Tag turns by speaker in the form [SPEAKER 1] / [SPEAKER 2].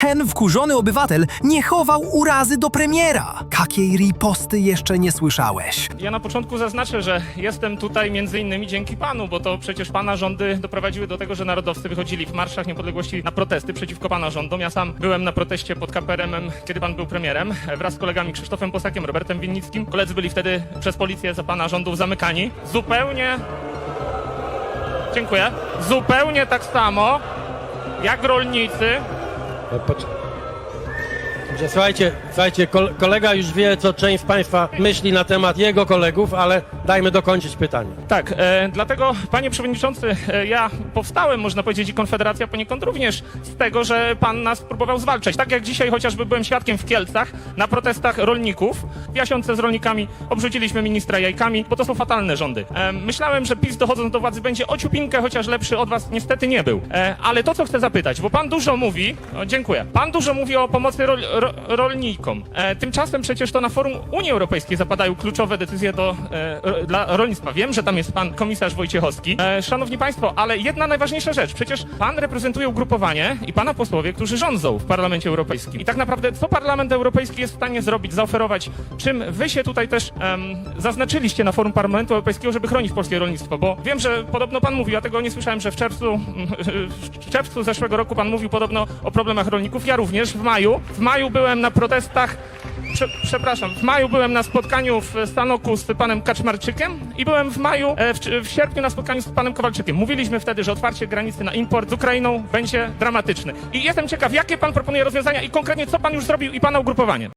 [SPEAKER 1] Ten wkurzony obywatel nie chował urazy do premiera. Jakiej riposty jeszcze nie słyszałeś?
[SPEAKER 2] Ja na początku zaznaczę, że jestem tutaj między innymi dzięki panu, bo to przecież pana rządy doprowadziły do tego, że narodowcy wychodzili w marszach niepodległości na protesty przeciwko pana rządom. Ja sam byłem na proteście pod KPRM-em, kiedy pan był premierem, wraz z kolegami Krzysztofem Posakiem, Robertem Winnickim. Koledzy byli wtedy przez policję za pana rządów zamykani. Zupełnie... Dziękuję. Zupełnie tak samo jak rolnicy
[SPEAKER 3] E, Dobrze, Słuchajcie, słuchajcie, kol- kolega już wie, co część z Państwa myśli na temat jego kolegów, ale dajmy dokończyć pytanie.
[SPEAKER 2] Tak, e, dlatego panie przewodniczący, e, ja powstałem, można powiedzieć, i Konfederacja poniekąd również z tego, że pan nas próbował zwalczać. Tak jak dzisiaj chociażby byłem świadkiem w Kielcach na protestach rolników. W Jasiące z rolnikami obrzuciliśmy ministra jajkami, bo to są fatalne rządy. E, myślałem, że PiS dochodząc do władzy będzie ociupinkę chociaż lepszy od was, niestety nie był. E, ale to, co chcę zapytać, bo pan dużo mówi, o, dziękuję, pan dużo mówi o pomocy rol, ro, rolnikom. E, tymczasem przecież to na forum Unii Europejskiej zapadają kluczowe decyzje do, e, dla rolnictwa. Wiem, że tam jest pan komisarz Wojciechowski. E, szanowni państwo, ale jedna najważniejsza rzecz. Przecież pan reprezentuje ugrupowanie i pana posłowie, którzy rządzą w Parlamencie Europejskim. I tak naprawdę, co Parlament Europejski jest w stanie zrobić, zaoferować, czym wy się tutaj też em, zaznaczyliście na forum Parlamentu Europejskiego, żeby chronić polskie rolnictwo? Bo wiem, że podobno pan mówił, ja tego nie słyszałem, że w czerwcu, w czerwcu zeszłego roku pan mówił podobno o problemach rolników. Ja również w maju. W maju byłem na protestach Prze, przepraszam, w maju byłem na spotkaniu w Stanoku z panem Kaczmarczykiem i byłem w maju, e, w, w sierpniu na spotkaniu z panem Kowalczykiem. Mówiliśmy wtedy, że otwarcie granicy na import z Ukrainą będzie dramatyczne. I jestem ciekaw, jakie pan proponuje rozwiązania i konkretnie co pan już zrobił i pana ugrupowanie.